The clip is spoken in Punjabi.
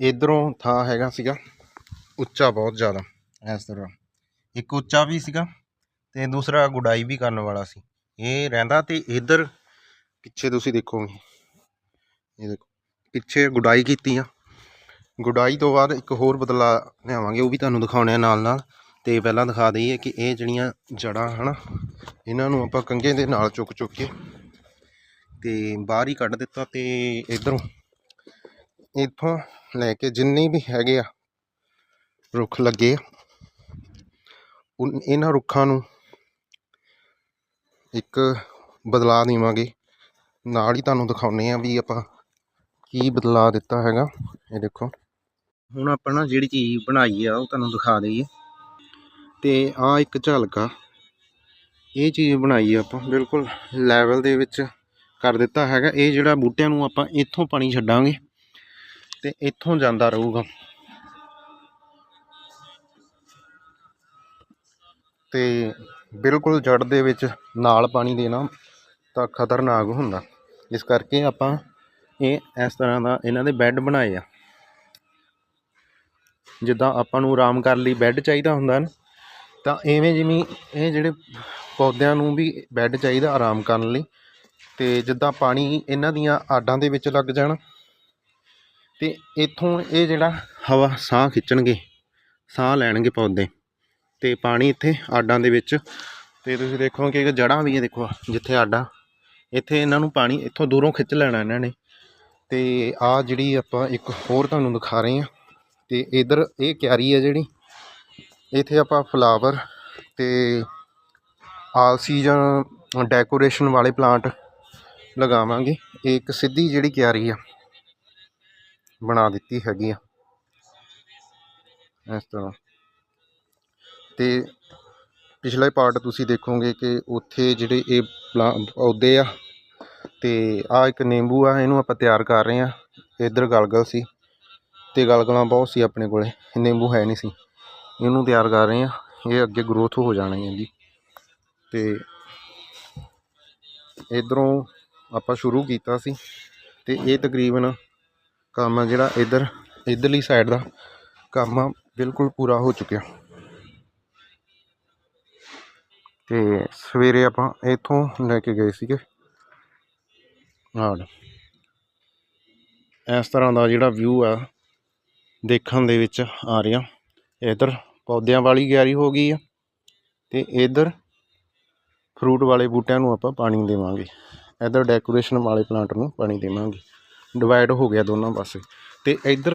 ਇਧਰੋਂ ਥਾਂ ਹੈਗਾ ਸੀਗਾ, ਉੱਚਾ ਬਹੁਤ ਜ਼ਿਆਦਾ, ਇਸ ਤਰ੍ਹਾਂ। ਇੱਕ ਉੱਚਾ ਵੀ ਸੀਗਾ ਤੇ ਦੂਸਰਾ ਗੁਡਾਈ ਵੀ ਕਰਨ ਵਾਲਾ ਸੀ। ਇਹ ਰਹਿੰਦਾ ਤੇ ਇਧਰ, ਪਿੱਛੇ ਤੁਸੀਂ ਦੇਖੋਗੇ। ਇਹ ਦੇਖੋ, ਪਿੱਛੇ ਗੁਡਾਈ ਕੀਤੀ ਆ ਗੁਡਾਈ ਤੋਂ ਬਾਅਦ ਇੱਕ ਹੋਰ ਬਦਲਾ ਲਿਆਵਾਂਗੇ, ਉਹ ਵੀ ਤੁਹਾਨੂੰ ਦਿਖਾਉਣੇ ਆ ਨਾਲ ਨਾਲ ਤੇ ਪਹਿਲਾਂ ਦਿਖਾ ਦਈਏ ਕਿ ਇਹ ਜਿਹੜੀਆਂ ਜੜਾਂ ਹਨਾ, ਇਹਨਾਂ ਨੂੰ ਆਪਾਂ ਕੰਘੇ ਦੇ ਨਾਲ ਚੁੱਕ ਚੁੱਕ ਕੇ ਤੇ ਬਾਹਰ ਹੀ ਕੱਢ ਦਿੱਤਾ ਤੇ ਇਧਰੋਂ, ਇੱਥੋਂ ਲੈ ਕੇ ਜਿੰਨੇ ਵੀ ਹੈਗੇ ਆ, ਰੁੱਖ ਲੱਗੇ ਆ ਇਹਨਾਂ ਰੁੱਖਾਂ ਨੂੰ ਇੱਕ ਬਦਲਾ ਦੇਵਾਂਗੇ। ਨਾਲ ਹੀ ਤੁਹਾਨੂੰ ਦਿਖਾਉਨੇ ਆ ਵੀ ਆਪਾਂ ਕੀ ਬਦਲਾ ਦਿੱਤਾ ਹੈਗਾ। ਇਹ ਦੇਖੋ। ਹੁਣ ਆਪਾਂ ਨਾ ਜਿਹੜੀ ਚੀਜ਼ ਬਣਾਈ ਆ, ਉਹ ਤੁਹਾਨੂੰ ਦਿਖਾ ਦਈਏ। ਤੇ ਆ ਇੱਕ ਝਲਕਾ ਇਹ ਚੀਜ਼ ਬਣਾਈ ਆਪਾਂ, ਬਿਲਕੁਲ ਲੈਵਲ ਦੇ ਵਿੱਚ ਕਰ ਦਿੱਤਾ ਹੈਗਾ। ਇਹ ਜਿਹੜਾ ਬੂਟਿਆਂ ਨੂੰ ਆਪਾਂ ਇੱਥੋਂ ਪਾਣੀ ਛੱਡਾਂਗੇ। ਤੇ ਇੱਥੋਂ ਜਾਂਦਾ ਰਹੂਗਾ। ਤੇ ਬਿਲਕੁਲ ਜੜ ਦੇ ਵਿੱਚ ਨਾਲ ਪਾਣੀ ਦੇਣਾ ਤਾਂ ਖਤਰਨਾਕ ਹੁੰਦਾ। ਇਸ ਕਰਕੇ ਆਪਾਂ ਇਹ ਇਸ ਤਰ੍ਹਾਂ ਦਾ ਇਹਨਾਂ ਦੇ ਬੈੱਡ ਬਣਾਏ ਆ। ਜਿੱਦਾਂ ਆਪਾਂ ਨੂੰ ਆਰਾਮ ਕਰਨ ਲਈ ਬੈੱਡ ਚਾਹੀਦਾ ਹੁੰਦਾ ਨਾ, ਤਾਂ ਐਵੇਂ ਜਿਵੇਂ ਇਹ ਜਿਹੜੇ ਪੌਦਿਆਂ ਨੂੰ ਵੀ ਬੈੱਡ ਚਾਹੀਦਾ ਆਰਾਮ ਕਰਨ ਲਈ। ਤੇ ਜਿੱਦਾਂ ਪਾਣੀ ਇਹਨਾਂ ਦੀਆਂ ਆਡਾਂ ਦੇ ਵਿੱਚ ਲੱਗ ਜਾਣ ਤੇ ਇੱਥੋਂ ਇਹ ਜਿਹੜਾ ਹਵਾ ਸਾਹ ਖਿੱਚਣਗੇ, ਸਾਹ ਲੈਣਗੇ ਪੌਦੇ ਤੇ ਪਾਣੀ ਇੱਥੇ ਆਡਾਂ ਦੇ ਵਿੱਚ ਤੇ ਤੁਸੀਂ ਦੇਖੋਗੇ ਕਿ ਜੜ੍ਹਾਂ ਵੀ ਇਹ ਦੇਖੋ ਜਿੱਥੇ ਆਡਾ, ਇੱਥੇ ਇਹਨਾਂ ਨੂੰ ਪਾਣੀ ਇੱਥੋਂ ਦੂਰੋਂ ਖਿੱਚ ਲੈਣਾ ਇਹਨਾਂ ਨੇ। ਤੇ ਆ ਜਿਹੜੀ ਆਪਾਂ ਇੱਕ ਹੋਰ ਤੁਹਾਨੂੰ ਦਿਖਾ ਰਹੇ ਹਾਂ, ਤੇ ਇਧਰ ਇਹ ਕਿਆਰੀ ਹੈ ਜਿਹੜੀ, ਇੱਥੇ ਆਪਾਂ ਫਲਾਵਰ ਤੇ ਆਲ ਸੀਜ਼ਨ ਡੈਕੋਰੇਸ਼ਨ ਵਾਲੇ ਪਲਾਂਟ ਲਗਾਵਾਂਗੇ। ਇਹ ਇੱਕ ਸਿੱਧੀ ਜਿਹੜੀ ਕਿਆਰੀ ਆ ਬਣਾ ਦਿੱਤੀ ਹੈਗੀ ਆ ਇਸ ਤਰ੍ਹਾਂ। ਤੇ ਪਿਛਲਾ ਪਾਰਟ ਤੁਸੀਂ ਦੇਖੋਗੇ ਕਿ ਉੱਥੇ ਜਿਹੜੇ ਇਹ ਪਲਾਂ, ਪੌਦੇ ਆ, ਤੇ ਆ ਇੱਕ ਨਿੰਬੂ ਆ, ਇਹਨੂੰ ਆਪਾਂ ਤਿਆਰ ਕਰ ਰਹੇ ਆ। ਇੱਧਰ ਗਲਗਲ ਸੀ, ਤੇ ਗਲਗਲਾਂ ਬਹੁਤ ਸੀ ਆਪਣੇ ਕੋਲੇ, ਨਿੰਬੂ ਹੈ ਨਹੀਂ ਸੀ। ਇਹਨੂੰ ਤਿਆਰ ਕਰ ਰਹੇ ਆ, ਇਹ ਅੱਗੇ ਗਰੋਥ ਹੋ ਜਾਣੀ ਹੈ ਜੀ। ਤੇ ਇਧਰੋਂ ਆਪਾਂ ਸ਼ੁਰੂ ਕੀਤਾ ਸੀ, ਤੇ ਇਹ ਤਕਰੀਬਨ ਕੰਮ ਆ ਜਿਹੜਾ ਇਧਰ, ਇਧਰਲੀ ਸਾਈਡ ਦਾ ਕੰਮ ਆ, ਬਿਲਕੁਲ ਪੂਰਾ ਹੋ ਚੁੱਕਿਆ। ਤੇ ਸਵੇਰੇ ਆਪਾਂ ਇੱਥੋਂ ਲੈ ਕੇ ਗਏ ਸੀਗੇ। ਆਹ ਇਸ ਤਰ੍ਹਾਂ ਦਾ ਜਿਹੜਾ ਵਿਊ ਆ, ਦੇਖਣ ਦੇ ਵਿੱਚ ਆ ਰਿਹਾ। ਇਧਰ ਪੌਦਿਆਂ ਵਾਲੀ ਕਿਆਰੀ ਹੋ ਗਈ ਆ ਤੇ ਇਧਰ ਫਰੂਟ ਵਾਲੇ ਬੂਟਿਆਂ ਨੂੰ ਆਪਾਂ ਪਾਣੀ ਦੇਵਾਂਗੇ। ਇਧਰ ਡੈਕੋਰੇਸ਼ਨ ਵਾਲੇ ਪਲਾਂਟ ਨੂੰ ਪਾਣੀ ਦੇਵਾਂਗੇ। ਡਿਵਾਈਡ ਹੋ ਗਿਆ ਦੋਨਾਂ ਪਾਸੇ। ਤੇ ਇੱਧਰ